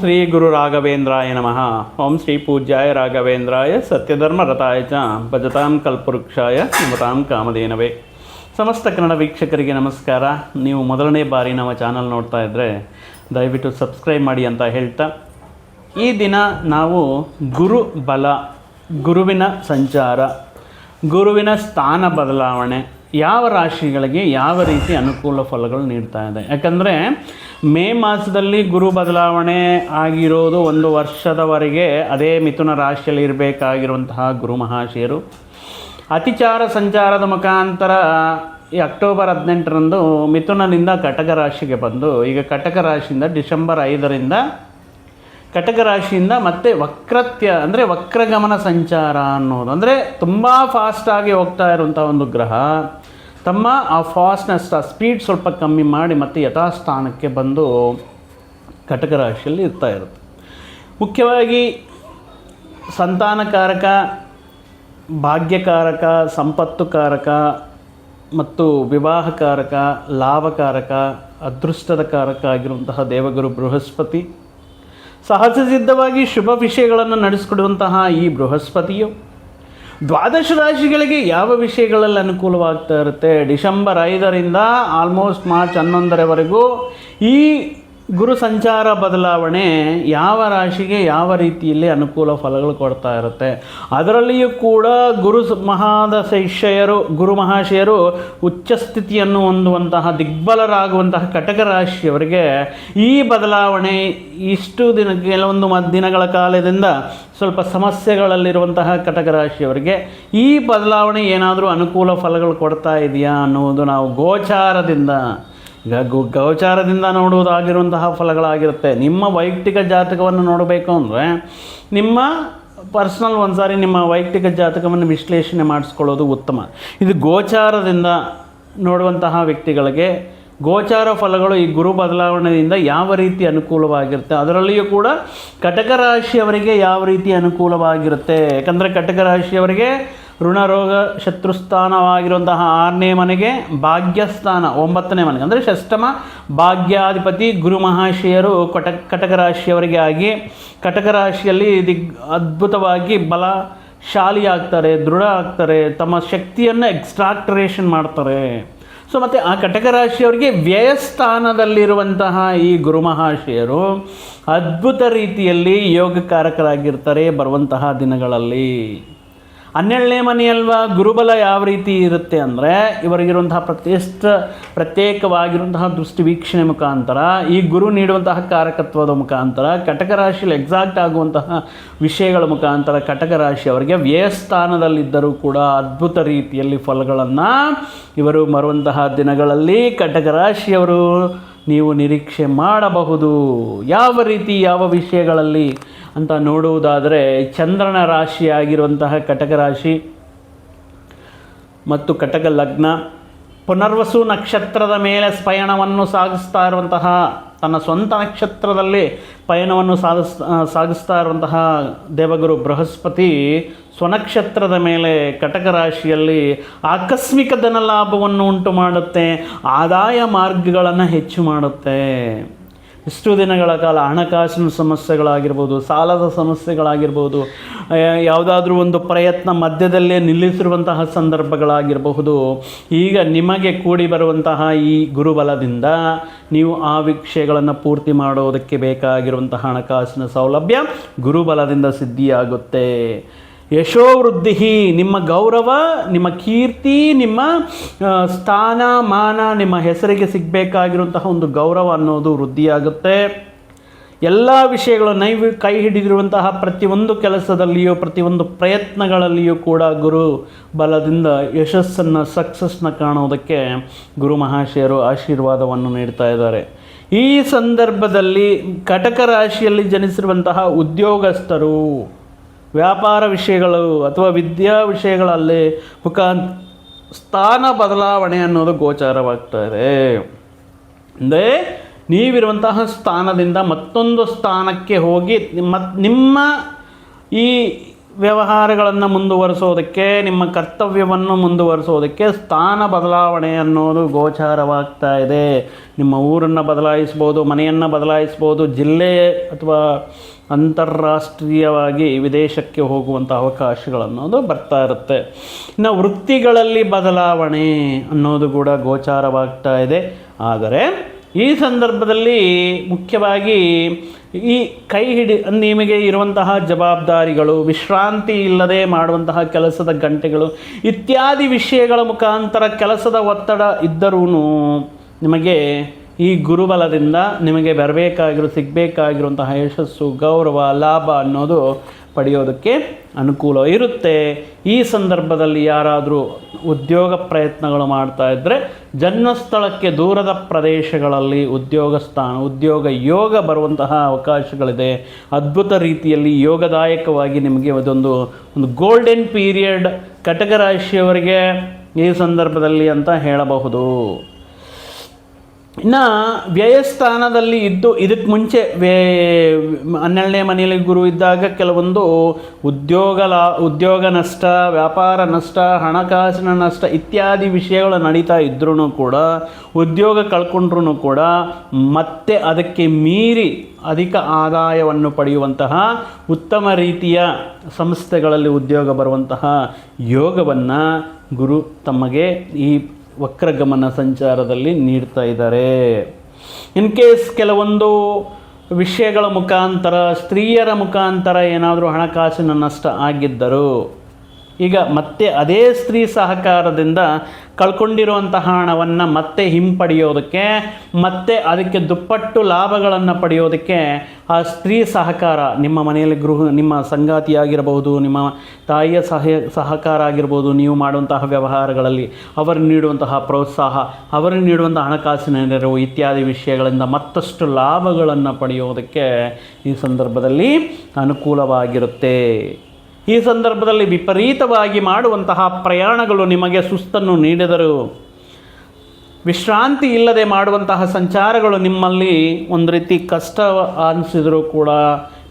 ಶ್ರೀ ಗುರು ರಾಘವೇಂದ್ರಾಯ ನಮಃ. ಓಂ ಶ್ರೀ ಪೂಜ್ಯಾಯ ರಾಘವೇಂದ್ರಾಯ ಸತ್ಯಧರ್ಮ ರಥಾಯ ಚ ಭಜತಾಂ ಕಲ್ಪವೃಕ್ಷಾಯ ನಿಮತಾಂ ಕಾಮಧೇನವೇ. ಸಮಸ್ತ ಕನ್ನಡ ವೀಕ್ಷಕರಿಗೆ ನಮಸ್ಕಾರ. ನೀವು ಮೊದಲನೇ ಬಾರಿ ನಮ್ಮ ಚಾನಲ್ ನೋಡ್ತಾ ಇದ್ದರೆ ದಯವಿಟ್ಟು ಸಬ್ಸ್ಕ್ರೈಬ್ ಮಾಡಿ ಅಂತ ಹೇಳ್ತಾ. ಈ ದಿನ ನಾವು ಗುರು ಬಲ, ಗುರುವಿನ ಸಂಚಾರ, ಗುರುವಿನ ಸ್ಥಾನ ಬದಲಾವಣೆ ಯಾವ ರಾಶಿಗಳಿಗೆ ಯಾವ ರೀತಿ ಅನುಕೂಲ ಫಲಗಳು ನೀಡ್ತಾ ಇದೆ? ಯಾಕಂದರೆ ಮೇ ಮಾಸದಲ್ಲಿ ಗುರು ಬದಲಾವಣೆ ಆಗಿರೋದು ಒಂದು ವರ್ಷದವರೆಗೆ ಅದೇ ಮಿಥುನ ರಾಶಿಯಲ್ಲಿ ಇರಬೇಕಾಗಿರುವಂತಹ ಗುರು ಮಹಾಶಯರು. ಅತಿಚಾರ ಸಂಚಾರದ ಮುಖಾಂತರ ಈ ಅಕ್ಟೋಬರ್ ಹದಿನೆಂಟರಂದು ಮಿಥುನನಿಂದ ಕಟಕ ರಾಶಿಗೆ ಬಂದು, ಈಗ ಕಟಕ ರಾಶಿಯಿಂದ ಡಿಸೆಂಬರ್ ಐದರಿಂದ ಕಟಕ ರಾಶಿಯಿಂದ ಮತ್ತೆ ವಕ್ರತ್ಯ, ಅಂದರೆ ವಕ್ರಗಮನ ಸಂಚಾರ ಅನ್ನೋದು. ಅಂದರೆ ತುಂಬ ಫಾಸ್ಟಾಗಿ ಹೋಗ್ತಾ ಇರುವಂಥ ಒಂದು ಗ್ರಹ. ತಮ್ಮ ಆ ಫಾಸ್ಟ್ನೆಸ್, ಆ ಸ್ಪೀಡ್ ಸ್ವಲ್ಪ ಕಮ್ಮಿ ಮಾಡಿ ಮತ್ತೆ ಯಥಾಸ್ಥಾನಕ್ಕೆ ಬಂದು ಕಟಕ ರಾಶಿಯಲ್ಲಿ ಇರ್ತಾ ಇರುತ್ತೆ. ಮುಖ್ಯವಾಗಿ ಸಂತಾನಕಾರಕ, ಭಾಗ್ಯಕಾರಕ, ಸಂಪತ್ತುಕಾರಕ ಮತ್ತು ವಿವಾಹಕಾರಕ, ಲಾಭಕಾರಕ ಅದೃಷ್ಟದ ಕಾರಕ ಆಗಿರುವಂತಹ ದೇವಗುರು ಬೃಹಸ್ಪತಿ. ಸಹಜ ಸಿದ್ಧವಾಗಿ ಶುಭ ವಿಷಯಗಳನ್ನು ನಡೆಸಿಕೊಡುವಂತಹ ಈ ಬೃಹಸ್ಪತಿಯು ದ್ವಾದಶ ರಾಶಿಗಳಿಗೆ ಯಾವ ವಿಷಯಗಳಲ್ಲಿ ಅನುಕೂಲವಾಗ್ತಾ ಇರುತ್ತೆ? ಡಿಸೆಂಬರ್ ಐದರಿಂದ ಆಲ್ಮೋಸ್ಟ್ ಮಾರ್ಚ್ ಹನ್ನೊಂದರವರೆಗೂ ಈ ಗುರು ಸಂಚಾರ ಬದಲಾವಣೆ ಯಾವ ರಾಶಿಗೆ ಯಾವ ರೀತಿಯಲ್ಲಿ ಅನುಕೂಲ ಫಲಗಳು ಕೊಡ್ತಾ ಇರುತ್ತೆ. ಅದರಲ್ಲಿಯೂ ಕೂಡ ಗುರು ಮಹಾದ ಶಿಷ್ಯರು ಗುರು ಮಹಾಶಯರು ಉಚ್ಚ ಸ್ಥಿತಿಯನ್ನು ಹೊಂದುವಂತಹ ದಿಗ್ಬಲರಾಗುವಂತಹ ಕಟಕ ರಾಶಿಯವರಿಗೆ ಈ ಬದಲಾವಣೆ ಇಷ್ಟು ದಿನ ಕೆಲವೊಂದು ದಿನಗಳ ಕಾಲದಿಂದ ಸ್ವಲ್ಪ ಸಮಸ್ಯೆಗಳಲ್ಲಿರುವಂತಹ ಕಟಕ ರಾಶಿಯವರಿಗೆ ಈ ಬದಲಾವಣೆ ಏನಾದರೂ ಅನುಕೂಲ ಫಲಗಳು ಕೊಡ್ತಾ ಇದೆಯಾ ಅನ್ನೋದು ನಾವು ಗೋಚಾರದಿಂದ ಈಗ ಗೋ, ಗೋಚಾರದಿಂದ ನೋಡುವುದಾಗಿರುವಂತಹ ಫಲಗಳಾಗಿರುತ್ತೆ. ನಿಮ್ಮ ವೈಯಕ್ತಿಕ ಜಾತಕವನ್ನು ನೋಡಬೇಕು ಅಂದರೆ ನಿಮ್ಮ ಪರ್ಸ್ನಲ್ ಒಂದು ಸಾರಿ ನಿಮ್ಮ ವೈಯಕ್ತಿಕ ಜಾತಕವನ್ನು ವಿಶ್ಲೇಷಣೆ ಮಾಡಿಸ್ಕೊಳ್ಳೋದು ಉತ್ತಮ. ಇದು ಗೋಚಾರದಿಂದ ನೋಡುವಂತಹ ವ್ಯಕ್ತಿಗಳಿಗೆ ಗೋಚಾರ ಫಲಗಳು ಈ ಗುರು ಬದಲಾವಣೆಯಿಂದ ಯಾವ ರೀತಿ ಅನುಕೂಲವಾಗಿರುತ್ತೆ. ಅದರಲ್ಲಿಯೂ ಕೂಡ ಕಟಕ ರಾಶಿಯವರಿಗೆ ಯಾವ ರೀತಿ ಅನುಕೂಲವಾಗಿರುತ್ತೆ. ಯಾಕಂದರೆ ಕಟಕ ರಾಶಿಯವರಿಗೆ ಋಣರೋಗ ಶತ್ರುಸ್ಥಾನವಾಗಿರುವಂತಹ ಆರನೇ ಮನೆಗೆ ಭಾಗ್ಯಸ್ಥಾನ, ಒಂಬತ್ತನೇ ಮನೆಗೆ. ಅಂದರೆ ಷಷ್ಟಮ ಭಾಗ್ಯಾಧಿಪತಿ ಗುರು ಮಹಾಶಯರು ಕಟ ಕಟಕ ರಾಶಿಯವರಿಗೆ ಆಗಿ ಕಟಕ ರಾಶಿಯಲ್ಲಿ ದಿಗ್, ಅದ್ಭುತವಾಗಿ ಬಲಶಾಲಿ ಆಗ್ತಾರೆ ದೃಢ ಆಗ್ತಾರೆ, ತಮ್ಮ ಶಕ್ತಿಯನ್ನು ಎಕ್ಸ್ಟ್ರಾಕ್ಟರೇಷನ್ ಮಾಡ್ತಾರೆ. ಸೊ ಮತ್ತು ಆ ಕಟಕ ರಾಶಿಯವರಿಗೆ ವ್ಯಯಸ್ಥಾನದಲ್ಲಿರುವಂತಹ ಈ ಗುರು ಮಹಾಶಯರು ಅದ್ಭುತ ರೀತಿಯಲ್ಲಿ ಯೋಗಕಾರಕರಾಗಿರ್ತಾರೆ ಬರುವಂತಹ ದಿನಗಳಲ್ಲಿ. ಹನ್ನೆರಡನೇ ಮನೆಯಲ್ವಾ ಗುರುಬಲ ಯಾವ ರೀತಿ ಇರುತ್ತೆ ಅಂದರೆ ಇವರಿಗಿರುವಂತಹ ಪ್ರತಿಷ್ಠ, ಪ್ರತ್ಯೇಕವಾಗಿರುವಂತಹ ದೃಷ್ಟಿ ವೀಕ್ಷಣೆ ಮುಖಾಂತರ, ಈ ಗುರು ನೀಡುವಂತಹ ಕಾರಕತ್ವದ ಮುಖಾಂತರ, ಕಟಕ ರಾಶಿಯಲ್ಲಿ ಎಕ್ಸಾಕ್ಟ್ ಆಗುವಂತಹ ವಿಷಯಗಳ ಮುಖಾಂತರ ಕಟಕ ರಾಶಿಯವರಿಗೆ ವ್ಯಯಸ್ಥಾನದಲ್ಲಿದ್ದರೂ ಕೂಡ ಅದ್ಭುತ ರೀತಿಯಲ್ಲಿ ಫಲಗಳನ್ನು ಇವರು ಬರುವಂತಹ ದಿನಗಳಲ್ಲಿ ಕಟಕ ರಾಶಿಯವರು ನೀವು ನಿರೀಕ್ಷೆ ಮಾಡಬಹುದು. ಯಾವ ರೀತಿ ಯಾವ ವಿಷಯಗಳಲ್ಲಿ ಅಂತ ನೋಡುವುದಾದರೆ ಚಂದ್ರನ ರಾಶಿಯಾಗಿರುವಂತಹ ಕಟಕ ರಾಶಿ ಮತ್ತು ಕಟಕ ಲಗ್ನ. ಪುನರ್ವಸು ನಕ್ಷತ್ರದ ಮೇಲೆ ಪಯಣವನ್ನು ಸಾಗಿಸ್ತಾ ಇರುವಂತಹ, ತನ್ನ ಸ್ವಂತ ನಕ್ಷತ್ರದಲ್ಲಿ ಪಯಣವನ್ನು ಸಾಗಿಸ್ ಸಾಗಿಸ್ತಾ ಇರುವಂತಹ ದೇವಗುರು ಬೃಹಸ್ಪತಿ ಸ್ವನಕ್ಷತ್ರದ ಮೇಲೆ ಕಟಕ ರಾಶಿಯಲ್ಲಿ ಆಕಸ್ಮಿಕ ಧನ ಲಾಭವನ್ನು ಉಂಟು ಮಾಡುತ್ತೆ, ಆದಾಯ ಮಾರ್ಗಗಳನ್ನು ಹೆಚ್ಚು ಮಾಡುತ್ತೆ. ಇಷ್ಟು ದಿನಗಳ ಕಾಲ ಹಣಕಾಸಿನ ಸಮಸ್ಯೆಗಳಾಗಿರ್ಬೋದು, ಸಾಲದ ಸಮಸ್ಯೆಗಳಾಗಿರ್ಬೋದು ಯಾವುದಾದ್ರೂ ಒಂದು ಪ್ರಯತ್ನ ಮಧ್ಯದಲ್ಲೇ ನಿಲ್ಲಿಸಿರುವಂತಹ ಸಂದರ್ಭಗಳಾಗಿರಬಹುದು. ಈಗ ನಿಮಗೆ ಕೂಡಿ ಬರುವಂತಹ ಈ ಗುರುಬಲದಿಂದ ನೀವು ಆ ವಿಷಯಗಳನ್ನು ಪೂರ್ತಿ ಮಾಡೋದಕ್ಕೆ ಬೇಕಾಗಿರುವಂತಹ ಹಣಕಾಸಿನ ಸೌಲಭ್ಯ ಗುರುಬಲದಿಂದ ಸಿದ್ಧಿಯಾಗುತ್ತೆ. ಯಶೋವೃದ್ಧಿ, ನಿಮ್ಮ ಗೌರವ, ನಿಮ್ಮ ಕೀರ್ತಿ, ನಿಮ್ಮ ಸ್ಥಾನ, ಮಾನ, ನಿಮ್ಮ ಹೆಸರಿಗೆ ಸಿಗಬೇಕಾಗಿರುವಂತಹ ಒಂದು ಗೌರವ ಅನ್ನೋದು ವೃದ್ಧಿಯಾಗುತ್ತೆ. ಎಲ್ಲ ವಿಷಯಗಳು ನೈವ್, ಕೈ ಹಿಡಿದಿರುವಂತಹ ಪ್ರತಿಯೊಂದು ಕೆಲಸದಲ್ಲಿಯೂ, ಪ್ರತಿಯೊಂದು ಪ್ರಯತ್ನಗಳಲ್ಲಿಯೂ ಕೂಡ ಗುರು ಬಲದಿಂದ ಯಶಸ್ಸನ್ನು ಸಕ್ಸಸ್ನ ಕಾಣೋದಕ್ಕೆ ಗುರು ಮಹಾಶಯರು ಆಶೀರ್ವಾದವನ್ನು ನೀಡ್ತಾ ಇದ್ದಾರೆ. ಈ ಸಂದರ್ಭದಲ್ಲಿ ಕಟಕ ರಾಶಿಯಲ್ಲಿ ಜನಿಸಿರುವಂತಹ ಉದ್ಯೋಗಸ್ಥರು ವ್ಯಾಪಾರ ವಿಷಯಗಳು ಅಥವಾ ವಿದ್ಯಾ ವಿಷಯಗಳಲ್ಲಿ ಮುಖಾಂತ ಸ್ಥಾನ ಬದಲಾವಣೆ ಅನ್ನೋದು ಗೋಚಾರವಾಗ್ತಾ ಇದೆ ಅಂದರೆ ನೀವಿರುವಂತಹ ಸ್ಥಾನದಿಂದ ಮತ್ತೊಂದು ಸ್ಥಾನಕ್ಕೆ ಹೋಗಿ ನಿಮ್ಮ ನಿಮ್ಮ ಈ ವ್ಯವಹಾರಗಳನ್ನು ಮುಂದುವರಿಸೋದಕ್ಕೆ, ನಿಮ್ಮ ಕರ್ತವ್ಯವನ್ನು ಮುಂದುವರಿಸೋದಕ್ಕೆ ಸ್ಥಾನ ಬದಲಾವಣೆ ಅನ್ನೋದು ಗೋಚಾರವಾಗ್ತಾ ಇದೆ. ನಿಮ್ಮ ಊರನ್ನು ಬದಲಾಯಿಸ್ಬೋದು, ಮನೆಯನ್ನು ಬದಲಾಯಿಸ್ಬೋದು, ಜಿಲ್ಲೆ ಅಥವಾ ಅಂತಾರಾಷ್ಟ್ರೀಯವಾಗಿ ವಿದೇಶಕ್ಕೆ ಹೋಗುವಂಥ ಅವಕಾಶಗಳನ್ನೋದು ಬರ್ತಾ ಇರುತ್ತೆ. ಇನ್ನು ವೃತ್ತಿಗಳಲ್ಲಿ ಬದಲಾವಣೆ ಅನ್ನೋದು ಕೂಡ ಗೋಚಾರವಾಗ್ತಾ ಇದೆ. ಆದರೆ ಈ ಸಂದರ್ಭದಲ್ಲಿ ಮುಖ್ಯವಾಗಿ ಈ ಕೈ ಹಿಡಿ ನಿಮಗೆ ಇರುವಂತಹ ಜವಾಬ್ದಾರಿಗಳು, ವಿಶ್ರಾಂತಿ ಇಲ್ಲದೆ ಮಾಡುವಂತಹ ಕೆಲಸದ ಗಂಟೆಗಳು, ಇತ್ಯಾದಿ ವಿಷಯಗಳ ಮುಖಾಂತರ ಕೆಲಸದ ಒತ್ತಡ ಇದ್ದರೂ ನಿಮಗೆ ಈ ಗುರುಬಲದಿಂದ ನಿಮಗೆ ಬರಬೇಕಾಗಿರೋ, ಸಿಗಬೇಕಾಗಿರುವಂತಹ ಯಶಸ್ಸು, ಗೌರವ, ಲಾಭ ಅನ್ನೋದು ಪಡೆಯೋದಕ್ಕೆ ಅನುಕೂಲ ಇರುತ್ತೆ. ಈ ಸಂದರ್ಭದಲ್ಲಿ ಯಾರಾದರೂ ಉದ್ಯೋಗ ಪ್ರಯತ್ನಗಳು ಮಾಡ್ತಾ ಇದ್ದರೆ ಜನ್ಮಸ್ಥಳಕ್ಕೆ ದೂರದ ಪ್ರದೇಶಗಳಲ್ಲಿ ಉದ್ಯೋಗ ಸ್ಥಾನ, ಉದ್ಯೋಗ ಯೋಗ ಬರುವಂತಹ ಅವಕಾಶಗಳಿದೆ. ಅದ್ಭುತ ರೀತಿಯಲ್ಲಿ ಯೋಗದಾಯಕವಾಗಿ ನಿಮಗೆ ಅದೊಂದು, ಒಂದು ಗೋಲ್ಡನ್ ಪೀರಿಯಡ್ ಕಟಕರಾಶಿಯವರಿಗೆ ಈ ಸಂದರ್ಭದಲ್ಲಿ ಅಂತ ಹೇಳಬಹುದು. ಇನ್ನು ವ್ಯಯಸ್ಥಾನದಲ್ಲಿ ಇದ್ದು ಇದಕ್ಕೆ ಮುಂಚೆ ವ್ಯ ಹನ್ನೆರಡನೇ ಮನೆಯಲ್ಲಿ ಗುರು ಇದ್ದಾಗ ಕೆಲವೊಂದು ಉದ್ಯೋಗ ಲಾ, ಉದ್ಯೋಗ ನಷ್ಟ, ವ್ಯಾಪಾರ ನಷ್ಟ, ಹಣಕಾಸಿನ ನಷ್ಟ ಇತ್ಯಾದಿ ವಿಷಯಗಳು ನಡೀತಾ ಇದ್ರೂ ಕೂಡ, ಉದ್ಯೋಗ ಕಳ್ಕೊಂಡ್ರೂ ಕೂಡ ಮತ್ತೆ ಅದಕ್ಕೆ ಮೀರಿ ಅಧಿಕ ಆದಾಯವನ್ನು ಪಡೆಯುವಂತಹ ಉತ್ತಮ ರೀತಿಯ ಸಂಸ್ಥೆಗಳಲ್ಲಿ ಉದ್ಯೋಗ ಬರುವಂತಹ ಯೋಗವನ್ನು ಗುರು ತಮಗೆ ಈ ವಕ್ರಗಮನ ಸಂಚಾರದಲ್ಲಿ ನೀಡ್ತಾ ಇದ್ದಾರೆ. ಇನ್ ಕೇಸ್ ಕೆಲವೊಂದು ವಿಷಯಗಳ ಮುಖಾಂತರ, ಸ್ತ್ರೀಯರ ಮುಖಾಂತರ ಏನಾದರೂ ಹಣಕಾಸಿನ ನಷ್ಟ ಆಗಿದ್ದರು ಈಗ ಮತ್ತೆ ಅದೇ ಸ್ತ್ರೀ ಸಹಕಾರದಿಂದ ಕಳ್ಕೊಂಡಿರುವಂತಹ ಹಣವನ್ನು ಮತ್ತೆ ಹಿಂಪಡೆಯೋದಕ್ಕೆ, ಮತ್ತೆ ಅದಕ್ಕೆ ದುಪ್ಪಟ್ಟು ಲಾಭಗಳನ್ನು ಪಡೆಯೋದಕ್ಕೆ ಆ ಸ್ತ್ರೀ ಸಹಕಾರ ನಿಮ್ಮ ಮನೆಯಲ್ಲಿ ಗೃಹ, ನಿಮ್ಮ ಸಂಗಾತಿಯಾಗಿರಬಹುದು, ನಿಮ್ಮ ತಾಯಿಯ ಸಹ, ಸಹಕಾರ ಆಗಿರ್ಬೋದು ನೀವು ಮಾಡುವಂತಹ ವ್ಯವಹಾರಗಳಲ್ಲಿ ಅವರು ನೀಡುವಂತಹ ಪ್ರೋತ್ಸಾಹ, ಅವರು ನೀಡುವಂತಹ ಹಣಕಾಸಿನ ನೆರವು ಇತ್ಯಾದಿ ವಿಷಯಗಳಿಂದ ಮತ್ತಷ್ಟು ಲಾಭಗಳನ್ನು ಪಡೆಯೋದಕ್ಕೆ ಈ ಸಂದರ್ಭದಲ್ಲಿ ಅನುಕೂಲವಾಗಿರುತ್ತೆ. ಈ ಸಂದರ್ಭದಲ್ಲಿ ವಿಪರೀತವಾಗಿ ಮಾಡುವಂತಹ ಪ್ರಯಾಣಗಳು ನಿಮಗೆ ಸುಸ್ತನ್ನು ನೀಡಿದರು. ವಿಶ್ರಾಂತಿ ಇಲ್ಲದೆ ಮಾಡುವಂತಹ ಸಂಚಾರಗಳು ನಿಮ್ಮಲ್ಲಿ ಒಂದು ರೀತಿ ಕಷ್ಟ ಅನಿಸಿದರೂ ಕೂಡ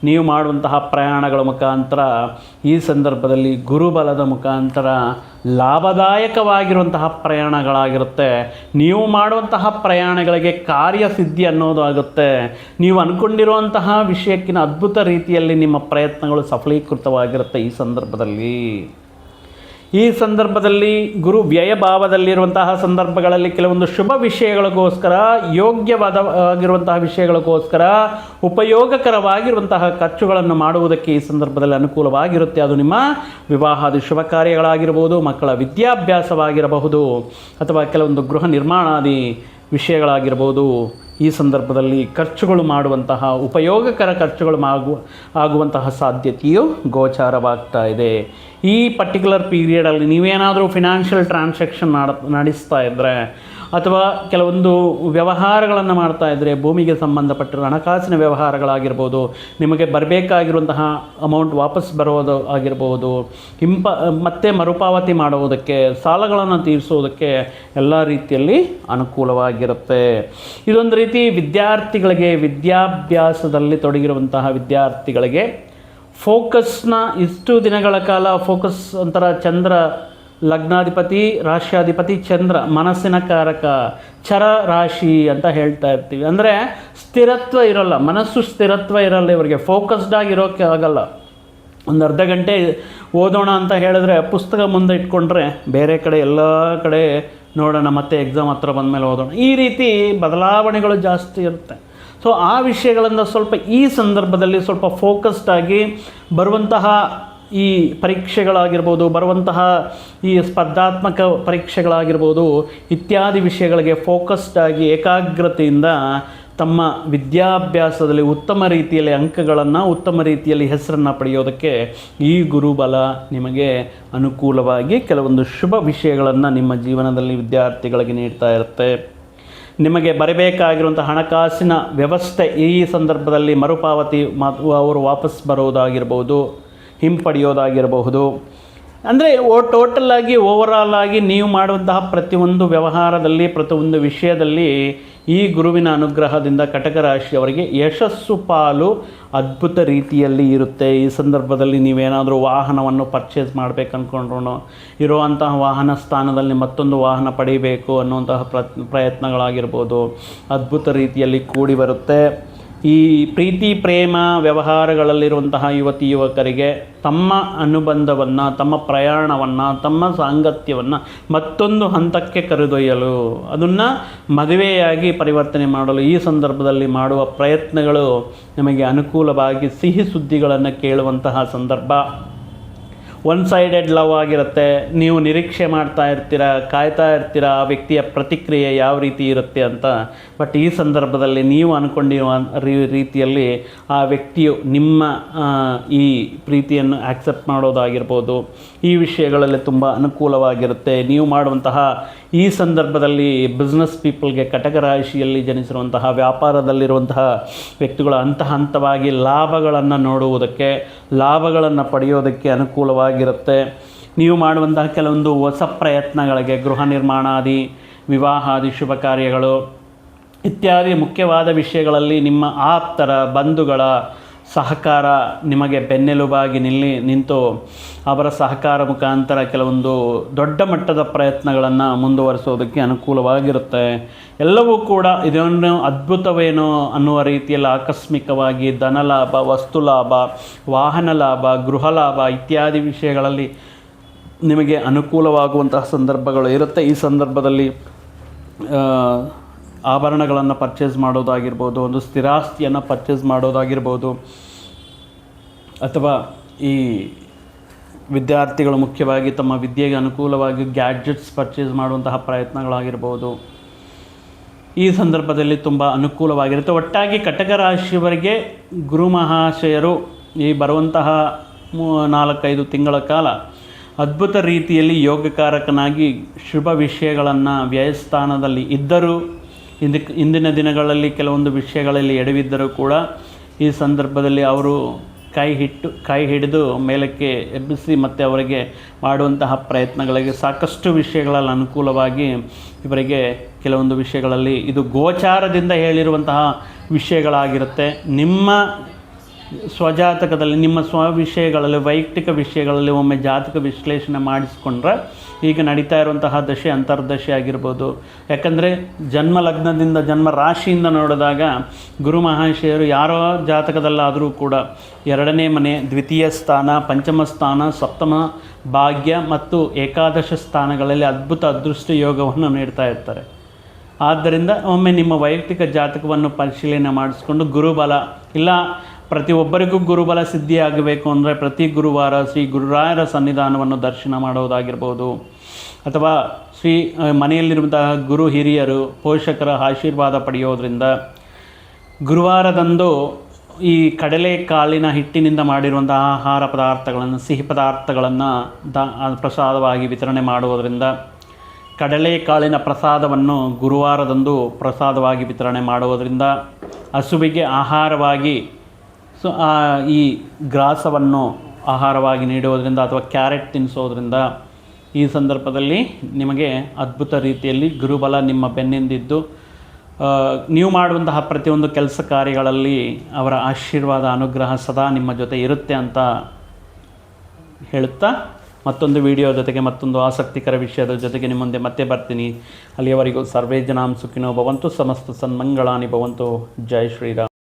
ನೀವು ಮಾಡುವಂತಹ ಪ್ರಯಾಣಗಳ ಮುಖಾಂತರ ಈ ಸಂದರ್ಭದಲ್ಲಿ ಗುರುಬಲದ ಮುಖಾಂತರ ಲಾಭದಾಯಕವಾಗಿರುವಂತಹ ಪ್ರಯಾಣಗಳಾಗಿರುತ್ತೆ. ನೀವು ಮಾಡುವಂತಹ ಪ್ರಯಾಣಗಳಿಗೆ ಕಾರ್ಯಸಿದ್ಧಿ ಅನ್ನೋದು ಆಗುತ್ತೆ. ನೀವು ಅಂದ್ಕೊಂಡಿರುವಂತಹ ವಿಷಯಕ್ಕಿಂತ ಅದ್ಭುತ ರೀತಿಯಲ್ಲಿ ನಿಮ್ಮ ಪ್ರಯತ್ನಗಳು ಸಫಲೀಕೃತವಾಗಿರುತ್ತೆ ಈ ಸಂದರ್ಭದಲ್ಲಿ. ಈ ಸಂದರ್ಭದಲ್ಲಿ ಗುರು ವ್ಯಯಭಾವದಲ್ಲಿರುವಂತಹ ಸಂದರ್ಭಗಳಲ್ಲಿ ಕೆಲವೊಂದು ಶುಭ ವಿಷಯಗಳಿಗೋಸ್ಕರ ಯೋಗ್ಯವಾದ ಆಗಿರುವಂತಹ ವಿಷಯಗಳಿಗೋಸ್ಕರ, ಉಪಯೋಗಕರವಾಗಿರುವಂತಹ ಖರ್ಚುಗಳನ್ನು ಮಾಡುವುದಕ್ಕೆ ಈ ಸಂದರ್ಭದಲ್ಲಿ ಅನುಕೂಲವಾಗಿರುತ್ತೆ. ಅದು ನಿಮ್ಮ ವಿವಾಹದ ಶುಭ ಕಾರ್ಯಗಳಾಗಿರ್ಬೋದು, ಮಕ್ಕಳ ವಿದ್ಯಾಭ್ಯಾಸವಾಗಿರಬಹುದು, ಅಥವಾ ಕೆಲವೊಂದು ಗೃಹ ನಿರ್ಮಾಣಾದಿ ವಿಷಯಗಳಾಗಿರ್ಬೋದು. ಈ ಸಂದರ್ಭದಲ್ಲಿ ಖರ್ಚುಗಳು ಮಾಡುವಂತಹ, ಉಪಯೋಗಕರ ಖರ್ಚುಗಳು ಆಗುವ ಆಗುವಂತಹ ಸಾಧ್ಯತೆಯು ಗೋಚಾರವಾಗ್ತಾ ಇದೆ. ಈ ಪರ್ಟಿಕ್ಯುಲರ್ ಪೀರಿಯಡಲ್ಲಿ ನೀವೇನಾದರೂ ಫಿನಾನ್ಷಿಯಲ್ ಟ್ರಾನ್ಸಾಕ್ಷನ್ ನಡ, ನಡೆಸ್ತಾ ಇದ್ದರೆ ಅಥವಾ ಕೆಲವೊಂದು ವ್ಯವಹಾರಗಳನ್ನು ಮಾಡ್ತಾ ಇದ್ದರೆ ಭೂಮಿಗೆ ಸಂಬಂಧಪಟ್ಟಿರೋ ಹಣಕಾಸಿನ ವ್ಯವಹಾರಗಳಾಗಿರ್ಬೋದು, ನಿಮಗೆ ಬರಬೇಕಾಗಿರುವಂತಹ ಅಮೌಂಟ್ ವಾಪಸ್ ಬರೋದು ಆಗಿರ್ಬೋದು, ಹಿಂಪ, ಮತ್ತೆ ಮರುಪಾವತಿ ಮಾಡುವುದಕ್ಕೆ, ಸಾಲಗಳನ್ನು ತೀರಿಸೋದಕ್ಕೆ ಎಲ್ಲ ರೀತಿಯಲ್ಲಿ ಅನುಕೂಲವಾಗಿರುತ್ತೆ. ಇದೊಂದು ರೀತಿ ವಿದ್ಯಾರ್ಥಿಗಳಿಗೆ ವಿದ್ಯಾಭ್ಯಾಸದಲ್ಲಿ ತೊಡಗಿರುವಂತಹ ವಿದ್ಯಾರ್ಥಿಗಳಿಗೆ ಫೋಕಸ್ನ ಇಷ್ಟು ದಿನಗಳ ಕಾಲ ಫೋಕಸ್ ಒಂಥರ ಚಂದ್ರ ಲಗ್ನಾಧಿಪತಿ ರಾಶ್ಯಾಧಿಪತಿ ಚಂದ್ರ, ಮನಸ್ಸಿನ ಕಾರಕ, ಚರ ರಾಶಿ ಅಂತ ಹೇಳ್ತಾ ಇರ್ತೀವಿ. ಅಂದರೆ ಸ್ಥಿರತ್ವ ಇರೋಲ್ಲ, ಮನಸ್ಸು ಸ್ಥಿರತ್ವ ಇರಲ್ಲ ಇವರಿಗೆ. ಫೋಕಸ್ಡ್ ಆಗಿರೋಕ್ಕೆ ಆಗಲ್ಲ. ಒಂದು ಅರ್ಧ ಗಂಟೆ ಓದೋಣ ಅಂತ ಹೇಳಿದ್ರೆ ಪುಸ್ತಕ ಮುಂದೆ ಇಟ್ಕೊಂಡ್ರೆ ಬೇರೆ ಕಡೆ, ಎಲ್ಲ ಕಡೆ ನೋಡೋಣ, ಮತ್ತೆ ಎಕ್ಸಾಮ್ ಹತ್ರ ಬಂದಮೇಲೆ ಓದೋಣ. ಈ ರೀತಿ ಬದಲಾವಣೆಗಳು ಜಾಸ್ತಿ ಇರುತ್ತೆ. ಸೊ ಆ ವಿಷಯಗಳಿಂದ ಸ್ವಲ್ಪ ಈ ಸಂದರ್ಭದಲ್ಲಿ ಸ್ವಲ್ಪ ಫೋಕಸ್ಡ್ ಆಗಿ ಬರುವಂತಹ ಈ ಪರೀಕ್ಷೆಗಳಾಗಿರ್ಬೋದು, ಬರುವಂತಹ ಈ ಸ್ಪರ್ಧಾತ್ಮಕ ಪರೀಕ್ಷೆಗಳಾಗಿರ್ಬೋದು, ಇತ್ಯಾದಿ ವಿಷಯಗಳಿಗೆ ಫೋಕಸ್ಡ್ ಆಗಿ ಏಕಾಗ್ರತೆಯಿಂದ ತಮ್ಮ ವಿದ್ಯಾಭ್ಯಾಸದಲ್ಲಿ ಉತ್ತಮ ರೀತಿಯಲ್ಲಿ ಅಂಕಗಳನ್ನು, ಉತ್ತಮ ರೀತಿಯಲ್ಲಿ ಹೆಸರನ್ನು ಪಡೆಯೋದಕ್ಕೆ ಈ ಗುರುಬಲ ನಿಮಗೆ ಅನುಕೂಲವಾಗಿ ಕೆಲವೊಂದು ಶುಭ ವಿಷಯಗಳನ್ನು ನಿಮ್ಮ ಜೀವನದಲ್ಲಿ ವಿದ್ಯಾರ್ಥಿಗಳಿಗೆ ನೀಡ್ತಾ ಇರುತ್ತೆ. ನಿಮಗೆ ಬರಬೇಕಾಗಿರುವಂಥ ಹಣಕಾಸಿನ ವ್ಯವಸ್ಥೆ ಈ ಸಂದರ್ಭದಲ್ಲಿ ಮರುಪಾವತಿ ಅವರು ವಾಪಸ್ ಬರೋದಾಗಿರ್ಬೋದು. ಹಿಂಪಡೆಯೋದಾಗಿರಬಹುದು. ಅಂದರೆ ಓ ಟೋಟಲ್ ಆಗಿ ಓವರಾಲ್ ಆಗಿ ನೀವು ಮಾಡುವಂತಹ ಪ್ರತಿಯೊಂದು ವ್ಯವಹಾರದಲ್ಲಿ, ಪ್ರತಿಯೊಂದು ವಿಷಯದಲ್ಲಿ ಈ ಗುರುವಿನ ಅನುಗ್ರಹದಿಂದ ಕಟಕ ರಾಶಿಯವರಿಗೆ ಯಶಸ್ಸು ಪಾಲು ಅದ್ಭುತ ರೀತಿಯಲ್ಲಿ ಇರುತ್ತೆ. ಈ ಸಂದರ್ಭದಲ್ಲಿ ನೀವೇನಾದರೂ ವಾಹನವನ್ನು ಪರ್ಚೇಸ್ ಮಾಡಬೇಕು ಅಂದ್ಕೊಂಡ್ರು ಇರುವಂತಹ ವಾಹನ ಸ್ಥಾನದಲ್ಲಿ ಮತ್ತೊಂದು ವಾಹನ ಪಡೆಯಬೇಕು ಅನ್ನುವಂತಹ ಪ್ರ ಪ್ರಯತ್ನಗಳಾಗಿರ್ಬೋದು. ಅದ್ಭುತ ರೀತಿಯಲ್ಲಿ ಕೂಡಿ ಬರುತ್ತೆ. ಈ ಪ್ರೀತಿ, ಪ್ರೇಮ ವ್ಯವಹಾರಗಳಲ್ಲಿರುವಂತಹ ಯುವತಿ, ಯುವಕರಿಗೆ ತಮ್ಮ ಅನುಬಂಧವನ್ನು, ತಮ್ಮ ಪ್ರಯಾಣವನ್ನು, ತಮ್ಮ ಸಾಂಗತ್ಯವನ್ನು ಮತ್ತೊಂದು ಹಂತಕ್ಕೆ ಕರೆದೊಯ್ಯಲು, ಅದನ್ನು ಮದುವೆಯಾಗಿ ಪರಿವರ್ತನೆ ಮಾಡಲು ಈ ಸಂದರ್ಭದಲ್ಲಿ ಮಾಡುವ ಪ್ರಯತ್ನಗಳು ನಮಗೆ ಅನುಕೂಲವಾಗಿ ಸಿಹಿ ಸುದ್ದಿಗಳನ್ನು ಕೇಳುವಂತಹ ಸಂದರ್ಭ. ಒನ್ ಸೈಡೆಡ್ ಲವ್ ಆಗಿರುತ್ತೆ. ನೀವು ನಿರೀಕ್ಷೆ ಮಾಡ್ತಾ ಇರ್ತೀರ, ಕಾಯ್ತಾ ಇರ್ತೀರ, ಆ ವ್ಯಕ್ತಿಯ ಪ್ರತಿಕ್ರಿಯೆ ಯಾವ ರೀತಿ ಇರುತ್ತೆ ಅಂತ. ಬಟ್ ಈ ಸಂದರ್ಭದಲ್ಲಿ ನೀವು ಅಂದ್ಕೊಂಡಿರುವ ರೀತಿಯಲ್ಲಿ ಆ ವ್ಯಕ್ತಿಯು ನಿಮ್ಮ ಈ ಪ್ರೀತಿಯನ್ನು ಆಕ್ಸೆಪ್ಟ್ ಮಾಡೋದಾಗಿರ್ಬೋದು. ಈ ವಿಷಯಗಳಲ್ಲಿ ತುಂಬ ಅನುಕೂಲವಾಗಿರುತ್ತೆ. ನೀವು ಮಾಡುವಂತಹ ಈ ಸಂದರ್ಭದಲ್ಲಿ ಬಿಸ್ನೆಸ್ ಪೀಪಲ್ಗೆ ಕಟಕ ರಾಶಿಯಲ್ಲಿ ಜನಿಸಿರುವಂತಹ, ವ್ಯಾಪಾರದಲ್ಲಿರುವಂತಹ ವ್ಯಕ್ತಿಗಳು ಹಂತ ಹಂತವಾಗಿ ಲಾಭಗಳನ್ನು ನೋಡುವುದಕ್ಕೆ, ಲಾಭಗಳನ್ನು ಪಡೆಯೋದಕ್ಕೆ ಅನುಕೂಲವಾಗಿರುತ್ತೆ. ನೀವು ಮಾಡುವಂತಹ ಕೆಲವೊಂದು ಹೊಸ ಪ್ರಯತ್ನಗಳಿಗೆ, ಗೃಹ ನಿರ್ಮಾಣಾದಿ, ವಿವಾಹಾದಿ ಶುಭ ಕಾರ್ಯಗಳು ಇತ್ಯಾದಿ ಮುಖ್ಯವಾದ ವಿಷಯಗಳಲ್ಲಿ ನಿಮ್ಮ ಆಪ್ತರ, ಬಂಧುಗಳ ಸಹಕಾರ ನಿಮಗೆ ಬೆನ್ನೆಲುಬಾಗಿ ನಿಲ್ಲಿ ನಿಂತು ಅವರ ಸಹಕಾರ ಮುಖಾಂತರ ಕೆಲವೊಂದು ದೊಡ್ಡ ಮಟ್ಟದ ಪ್ರಯತ್ನಗಳನ್ನು ಮುಂದುವರಿಸೋದಕ್ಕೆ ಅನುಕೂಲವಾಗಿರುತ್ತೆ. ಎಲ್ಲವೂ ಕೂಡ ಇದೊಂದು ಅದ್ಭುತವೇನೋ ಅನ್ನುವ ರೀತಿಯಲ್ಲಿ ಆಕಸ್ಮಿಕವಾಗಿ ಧನಲಾಭ ವಸ್ತು ಲಾಭ ವಾಹನ ಲಾಭ ಗೃಹ ಲಾಭ ಇತ್ಯಾದಿ ವಿಷಯಗಳಲ್ಲಿ ನಿಮಗೆ ಅನುಕೂಲವಾಗುವಂತಹ ಸಂದರ್ಭಗಳು ಇರುತ್ತೆ. ಈ ಸಂದರ್ಭದಲ್ಲಿ ಆಭರಣಗಳನ್ನು ಪರ್ಚೇಸ್ ಮಾಡೋದಾಗಿರ್ಬೋದು, ಒಂದು ಸ್ಥಿರಾಸ್ತಿಯನ್ನು ಪರ್ಚೇಸ್ ಮಾಡೋದಾಗಿರ್ಬೋದು, ಅಥವಾ ಈ ವಿದ್ಯಾರ್ಥಿಗಳು ಮುಖ್ಯವಾಗಿ ತಮ್ಮ ವಿದ್ಯೆಗೆ ಅನುಕೂಲವಾಗಿ ಗ್ಯಾಡ್ಜೆಟ್ಸ್ ಪರ್ಚೇಸ್ ಮಾಡುವಂತಹ ಪ್ರಯತ್ನಗಳಾಗಿರ್ಬೋದು, ಈ ಸಂದರ್ಭದಲ್ಲಿ ತುಂಬ ಅನುಕೂಲವಾಗಿರುತ್ತೆ. ಒಟ್ಟಾಗಿ ಕಟಕ ರಾಶಿಯವರಿಗೆ ಗುರು ಮಹಾಶಯರು ಈ ಬರುವಂತಹ ಮೂ- ನಾಲ್ಕೈದು ತಿಂಗಳ ಕಾಲ ಅದ್ಭುತ ರೀತಿಯಲ್ಲಿ ಯೋಗಕಾರಕನಾಗಿ ಶುಭ ವಿಷಯಗಳನ್ನು ವ್ಯಯಸ್ಥಾನದಲ್ಲಿ ಇದ್ದರೂ ಇದಕ್ಕೆ ಇಂದಿನ ದಿನಗಳಲ್ಲಿ ಕೆಲವೊಂದು ವಿಷಯಗಳಲ್ಲಿ ಎಡವಿದ್ದರೂ ಕೂಡ ಈ ಸಂದರ್ಭದಲ್ಲಿ ಅವರು ಕೈ ಹಿಟ್ಟು, ಕೈ ಹಿಡಿದು ಮೇಲಕ್ಕೆ ಎಬ್ಬಿಸಿ ಮತ್ತು ಅವರಿಗೆ ಮಾಡುವಂತಹ ಪ್ರಯತ್ನಗಳಿಗೆ ಸಾಕಷ್ಟು ವಿಷಯಗಳಲ್ಲಿ ಅನುಕೂಲವಾಗಿ ಇವರಿಗೆ ಕೆಲವೊಂದು ವಿಷಯಗಳಲ್ಲಿ ಇದು ಗೋಚಾರದಿಂದ ಹೇಳಿರುವಂತಹ ವಿಷಯಗಳಾಗಿರುತ್ತೆ. ನಿಮ್ಮ ಸ್ವಜಾತಕದಲ್ಲಿ, ನಿಮ್ಮ ಸ್ವ ವಿಷಯಗಳಲ್ಲಿ ವೈಯಕ್ತಿಕ ವಿಷಯಗಳಲ್ಲಿ ಒಮ್ಮೆ ಜಾತಕ ವಿಶ್ಲೇಷಣೆ ಮಾಡಿಸ್ಕೊಂಡ್ರೆ ಈಗ ನಡೀತಾ ಇರುವಂತಹ ದಶೆ ಅಂತರ್ದಶೆ ಆಗಿರ್ಬೋದು. ಯಾಕಂದರೆ ಜನ್ಮ ಲಗ್ನದಿಂದ ಜನ್ಮ ರಾಶಿಯಿಂದ ನೋಡಿದಾಗ ಗುರು ಮಹಾಶಯರು ಯಾರೋ ಜಾತಕದಲ್ಲಾದರೂ ಕೂಡ ಎರಡನೇ ಮನೆ, ದ್ವಿತೀಯ ಸ್ಥಾನ, ಪಂಚಮ ಸ್ಥಾನ, ಸಪ್ತಮ ಭಾಗ್ಯ ಮತ್ತು ಏಕಾದಶ ಸ್ಥಾನಗಳಲ್ಲಿ ಅದ್ಭುತ ಅದೃಷ್ಟ ಯೋಗವನ್ನು ನೀಡ್ತಾ ಇರ್ತಾರೆ. ಆದ್ದರಿಂದ ಒಮ್ಮೆ ನಿಮ್ಮ ವೈಯಕ್ತಿಕ ಜಾತಕವನ್ನು ಪರಿಶೀಲನೆ ಮಾಡಿಸ್ಕೊಂಡು ಗುರುಬಲ, ಇಲ್ಲ ಪ್ರತಿಯೊಬ್ಬರಿಗೂ ಗುರುಬಲ ಸಿದ್ಧಿಯಾಗಬೇಕು ಅಂದರೆ ಪ್ರತಿ ಗುರುವಾರ ಶ್ರೀ ಗುರುರಾಯರ ಸನ್ನಿಧಾನವನ್ನು ದರ್ಶನ ಮಾಡೋದಾಗಿರ್ಬೋದು. ಅಥವಾ ಶ್ರೀ ಮನೆಯಲ್ಲಿರುವಂತಹ ಗುರು ಹಿರಿಯರು, ಪೋಷಕರ ಆಶೀರ್ವಾದ ಪಡೆಯೋದ್ರಿಂದ ಗುರುವಾರದಂದು ಈ ಕಡಲೆ ಕಾಳಿನ ಹಿಟ್ಟಿನಿಂದ ಮಾಡಿರುವಂತಹ ಆಹಾರ ಪದಾರ್ಥಗಳನ್ನು, ಸಿಹಿ ಪದಾರ್ಥಗಳನ್ನು ದ ಪ್ರಸಾದವಾಗಿ ವಿತರಣೆ ಮಾಡುವುದರಿಂದ ಕಡಲೆಕಾಳಿನ ಪ್ರಸಾದವನ್ನು ಗುರುವಾರದಂದು ಪ್ರಸಾದವಾಗಿ ವಿತರಣೆ ಮಾಡುವುದರಿಂದ ಹಸುವಿಗೆ ಆಹಾರವಾಗಿ ಸೊ ಈ ಗ್ರಾಸವನ್ನು ಆಹಾರವಾಗಿ ನೀಡುವುದರಿಂದ ಅಥವಾ ಕ್ಯಾರೆಟ್ ತಿನ್ನಿಸೋದ್ರಿಂದ ಈ ಸಂದರ್ಭದಲ್ಲಿ ನಿಮಗೆ ಅದ್ಭುತ ರೀತಿಯಲ್ಲಿ ಗುರುಬಲ ನಿಮ್ಮ ಬೆನ್ನಿಂದಿದ್ದು ನೀವು ಮಾಡುವಂತಹ ಪ್ರತಿಯೊಂದು ಕೆಲಸ ಕಾರ್ಯಗಳಲ್ಲಿ ಅವರ ಆಶೀರ್ವಾದ, ಅನುಗ್ರಹ ಸದಾ ನಿಮ್ಮ ಜೊತೆ ಇರುತ್ತೆ ಅಂತ ಹೇಳುತ್ತಾ, ಮತ್ತೊಂದು ವಿಡಿಯೋ ಜೊತೆಗೆ ಮತ್ತೊಂದು ಆಸಕ್ತಿಕರ ವಿಷಯದ ಜೊತೆಗೆ ನಿಮ್ಮ ಮುಂದೆ ಮತ್ತೆ ಬರ್ತೀನಿ. ಅಲ್ಲಿಯವರೆಗೂ ಸರ್ವೇ ಜನಾಂ ಸುಖಿನೋ ಭವಂತು, ಸಮಸ್ತ ಸನ್ಮಂಗಳಾನಿ ಭವಂತು. ಜೈ ಶ್ರೀರಾಮ್.